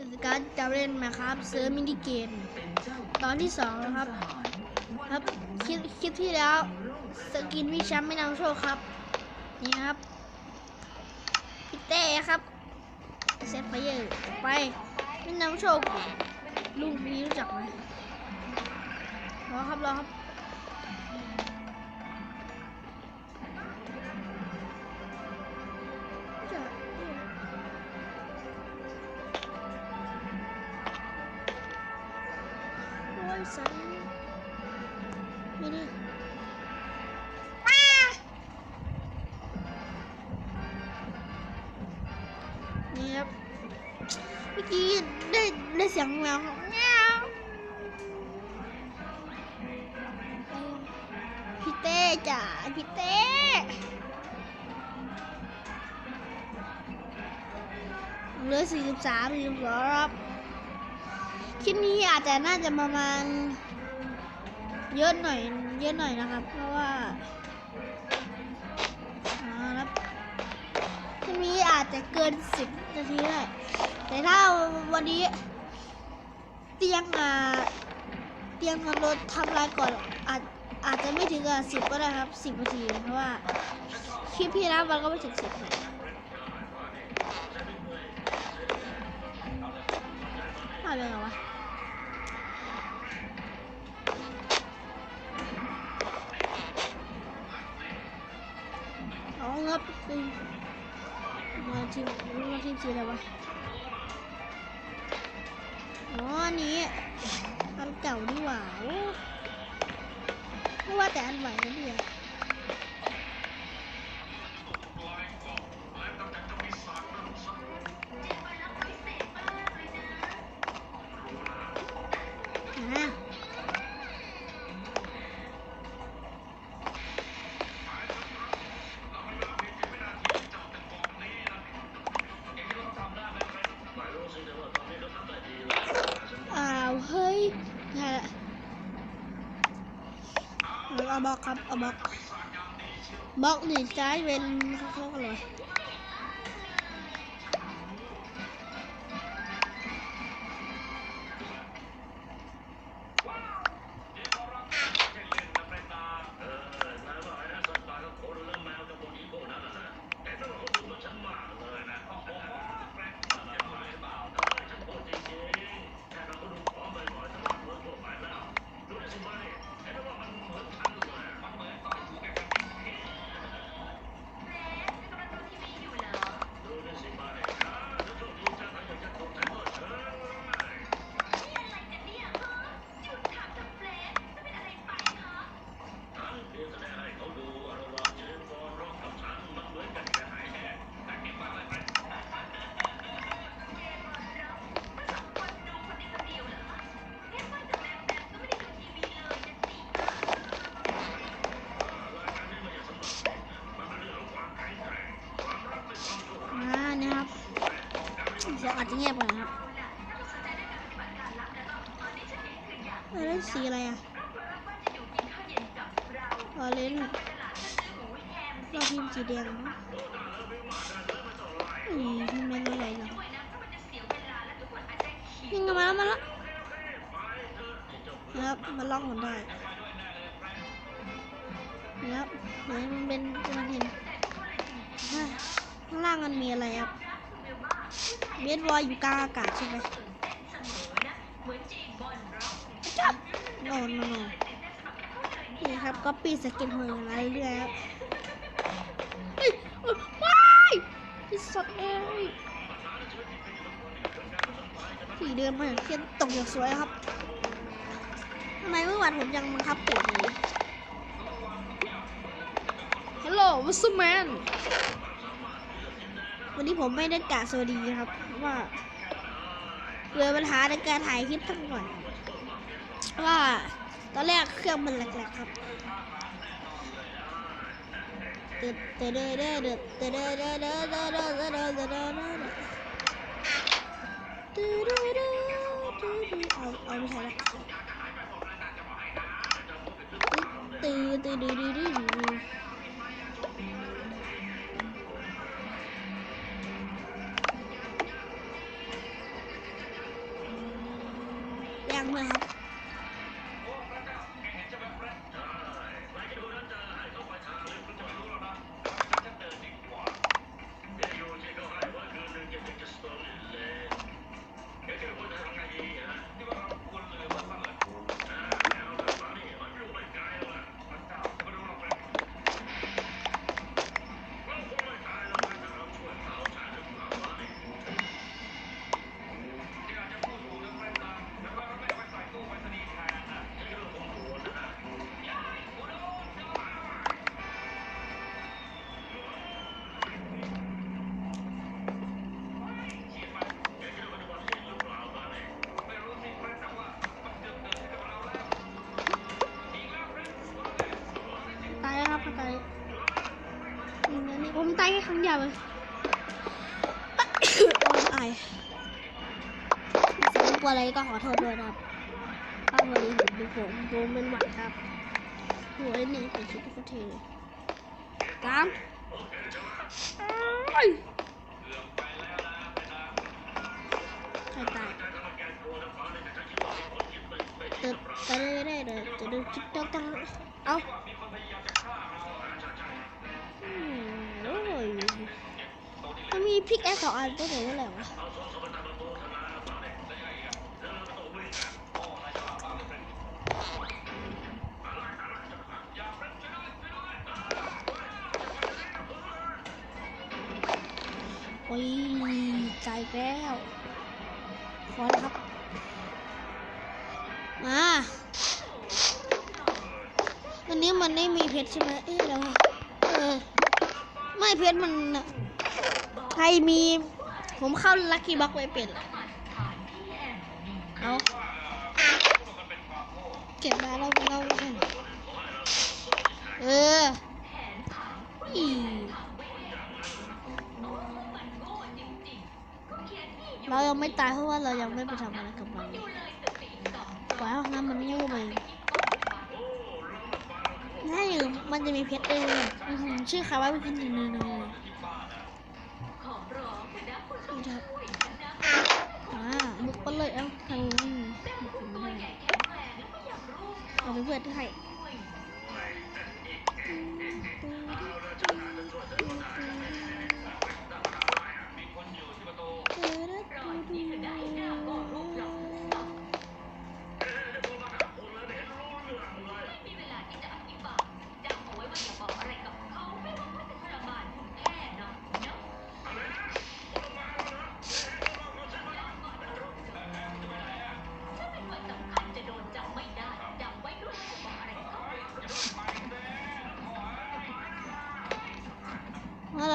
เป็นสกัดจะเล่นมาครับเซิร์ฟมินิเกม ตอนที่สองครับ ครับคลิปคลิปที่แล้วสกินวิชัมไม่นำโชคครับ นี่ครับพี่เต้ครับเซฟไปเยอะไปไม่นำโชคลุงนี้รู้จักไหมรอครับรอครับ อยซะไม่ได้นี่ครัเมื่อกี้ได้ได้เสียงแมวแมวพี่เต้จ๋าพี่เต้เหลือสี่สิบสามสี่สิองรับ คลิปนี้อาจจะน่าจะประมาณ เยอะหน่อย เยอะหน่อยนะครับ เพราะว่าครับคลิปนี้อาจจะเกินสิบนาทีเลยแต่ถ้าวันนี้ เตียงอาเตียงทำรถทำลายก่อนอาจอาจจะไม่ถึงกับสิบก็ได้ครับสิบนาทีเพราะว่าคลิปพี่นะมันก็ไม่ถึงสิบนาที好了，好了。 ครับคือมาทีมรู้มาทีมสีอะไรวะ อ๋อนนี้อันเก่าดีกว่าว่าแต่อันใหม่นะเพี่ย เอาบล็อกครับเอาบล็อกบล็อกหนึ่งใช้เป็นเขาเรียกอะไร อาจจะเงียบหน่อยครับอะไรสีอะไรอะออเรนจ์เราพิมพ์สีแดงเนะอืมทำไมเราไหลนาะยิงไงมาแล้วมาแล้วนะครับมาล่องหมได้นะครับไหนมันเป็นจะเห็นข้างล่างมันมีอะไรครับ เบสวอยอยู่กลางอากาศใช่ไหมจับโนนนนี่ครับก็ปีสกินของเราเรื่อยๆครับว้ายพี่สัตเอ้ยสีเดือนมาอย่างเทียนตกอย่างสวยครับทำไมเมื่อวานผมยังมังคับปวดเลยฮัลโหลวัสแมนวันนี้ผมไม่ได้กะสวัสดีครับ มาเกิดปัญหาในการถ่ายคลิปทั้งหมดว่าตอนแรกเครื่องมันแหลกๆครับเดือดเดือดเดือดเดือดเดือดเดือดายแค่ครั้งเดียวเลยโอ้ยอายสมกลัวอะไรก็ขอโทษด้วยนะครับถ้าวันนี้ผมเป็นผมผมเป็นหวัดครับหัวหนึ่งเป็นชุดทุกทีเลยสามเอ้ยใครตายเดินไปเรื่อยๆเดินจะเดินจิ๊กจ๊อกจังเอ้า มีพริกแอสสองอันตัวไหนนั่นแหละวะโอ้ยใจแก้วขอแล้วครับ มาวันนี้มันไม่มีเพชรใช่ไหมเอ๊ะเดี๋ยวเอไม่เพชรมันนะ ใครมี ผมเข้าลัคกี้บ็อกไว้เป็นเอาเก็บมาแล้วเราไม่ใช่เออเรายังไม่ตายเพราะว่าเรายังไม่ไปทำอะไรกับมันปล่อยห้น้ำมันงูไปถ้าอยู่มันจะมีเพชรเองชื่อเขาว่าเป็นเพชรหนึ่งหนึ่ง เอาไปเพื่อนให้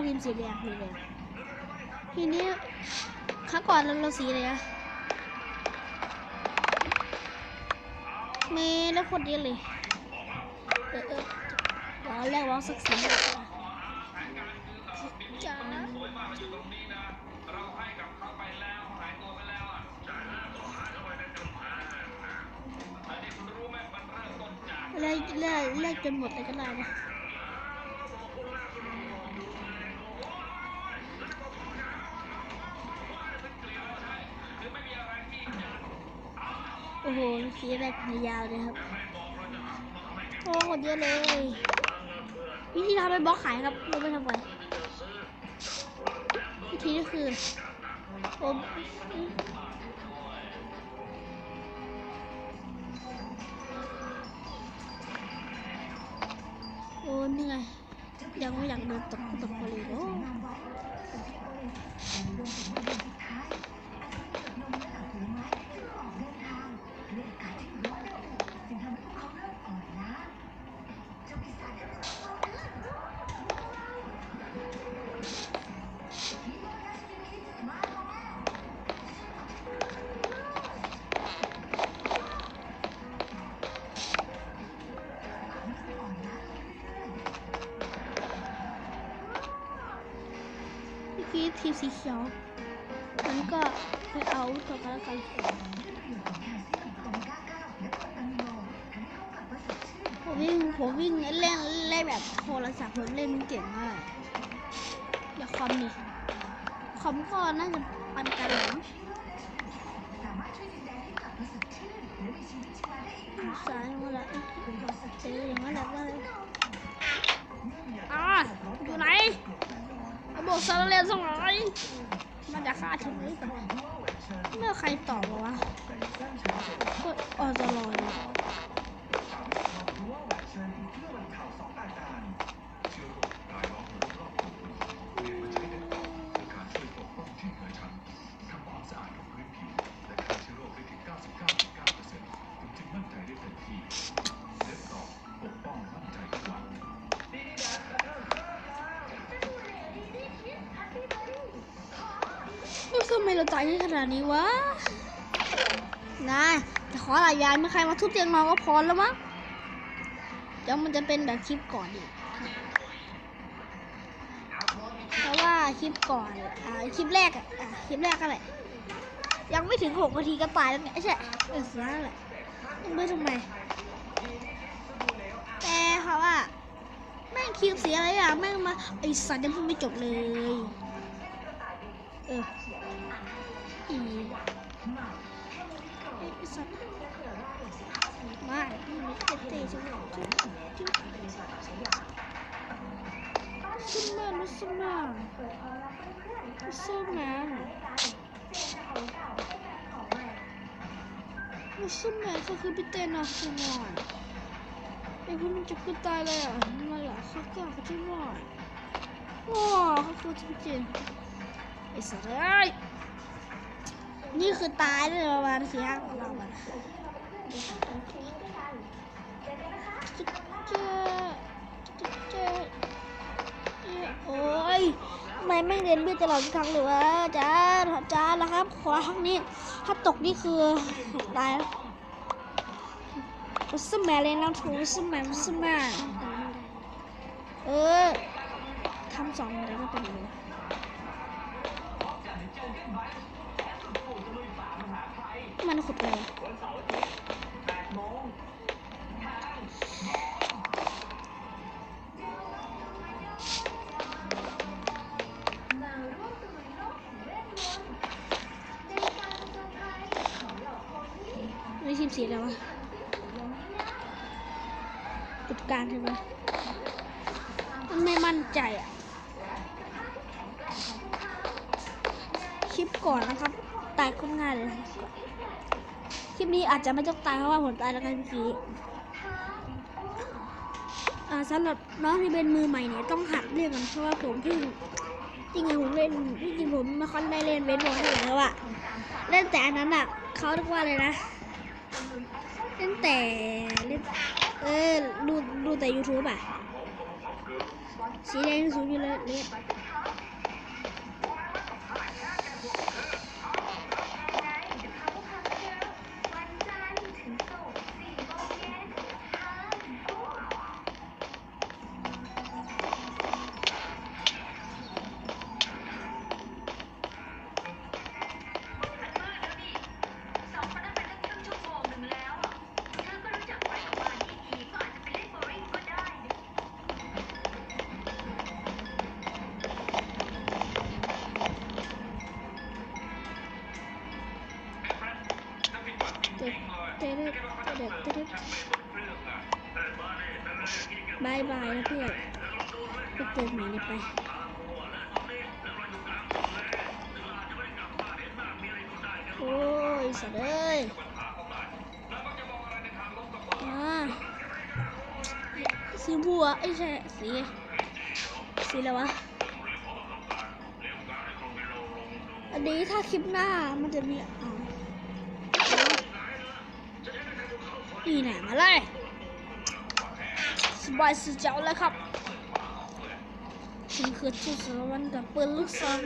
พราะเราทีมสีแดงสีแดงทีนี้ครั้งก่อนเราเราสีอะไรอะเมแล้วคนเดียวเลยเออเออเดี๋ยวแรกว่าสักสีหนึ่งก่อนจ้าแลกแลกแลกจนหมดเลยก็ได้นะ สีแบกยาวเลยครับ โอ้หมดเยอะเลย วิธีทำเป็นบล็อกขายครับรู้ไหมทำไงวิธีก็คือผม ดี๋ยวมันก็ไปเอาต่อกันแล้วกันผมวิ่งผมวิ่งเล่นเล่นแบบโทรศัพท์ผมเล่นเก่งมากอย่าคอมดิคอมก็น่าจะปันกันหลังซ้ายมาแล้วเจออย่างนั้นและเลยอ่าอยู่ไหน ระบบอกซาลาเรนสองร้อยมันจะฆ่าฉันหรือเปล่าเมื่อใครตอบวะก็ออจะรอ อ้ยทำไมเราตายง่ขนาดนี้วะนายจะขอหลายยายไม่ใครมาทุบเตียงนอนก็พอแล้วมั้งเดี๋ยวมันจะเป็นแบบคลิปก่อนอีกเพราะว่าคลิปก่อนอ่าคลิปแรกอะคลิปแรกก็แหละยังไม่ถึงหกนาทีก็ตายแล้วเนี่ยใช่เออเสียแล้วแหละยังไม่ทำไมแต่เขาว่าแม่งคลิปเสียอะไรอะแม่งมาไอสัตว์ยังพูดไม่จบเลยเออ อีไอ้สัตว์มาเตะๆใช่ไหมซุมมานุสมาซุมมานุสมาก็คือพี่เตนนะซุมานไอ้พวกมันจะคือตายเลยอะมาละเขาก็เขาจะว่าว้าเขาคือจริงๆไอ้สัตว์เอ้ย นี่คือตายเลยประมาณสี่ห้าของเราอะจะเจอจะเจอโอ้ยทำไมไม่เรียนเลือดตลอดทุกครั้งเลยวะจ้าจ้าแล้วครับ ขอครั้งนี้ ถ้าตกนี่คือตายแล้วสมาเลยนะถูสมาอุสมาเออทำสองอะไรก็เป็นเลย มันขุดอะไรไม่ทีมสีแล้ววะจุดกางใช่ไหมมันไม่มั่นใจอะ คลิปก่อนนะครับ ตายคนง่ายเลยนะ ลิปนี้อาจจะไม่ต้องตายเพราะว่าผมตายแล้วกันเมื่อกี้อ่สำหรับน้องที่เป็นมือใหม่เนี่ยต้องหัดเล่นกันเพราะว่าผมเพิ่งจริงๆผมเล่นจริงผมไม่ค่อยได้เล่นเบสบอลเท่าไหร่แล้วอะเล่นแต่อันนั้นอะเขาเรียกว่าอะไรนะเล่นแต่เล่นเออดูดูแต่ YouTube อะสีแดงสูงอยู่เลยเล่นายบายนะเพื่อนไปเจอใหม่เลยไปโอ้ยสัตว์เอ้ยสีบัวไอ้ยใช่สีสีอะไรวะ อันนี้ถ้าคลิปหน้ามันจะมีอ๋อนี่ไหนมาเลย บายสุดเจ้าแล้วครับฉันคือชุดสารวันกับปืนลูกซอง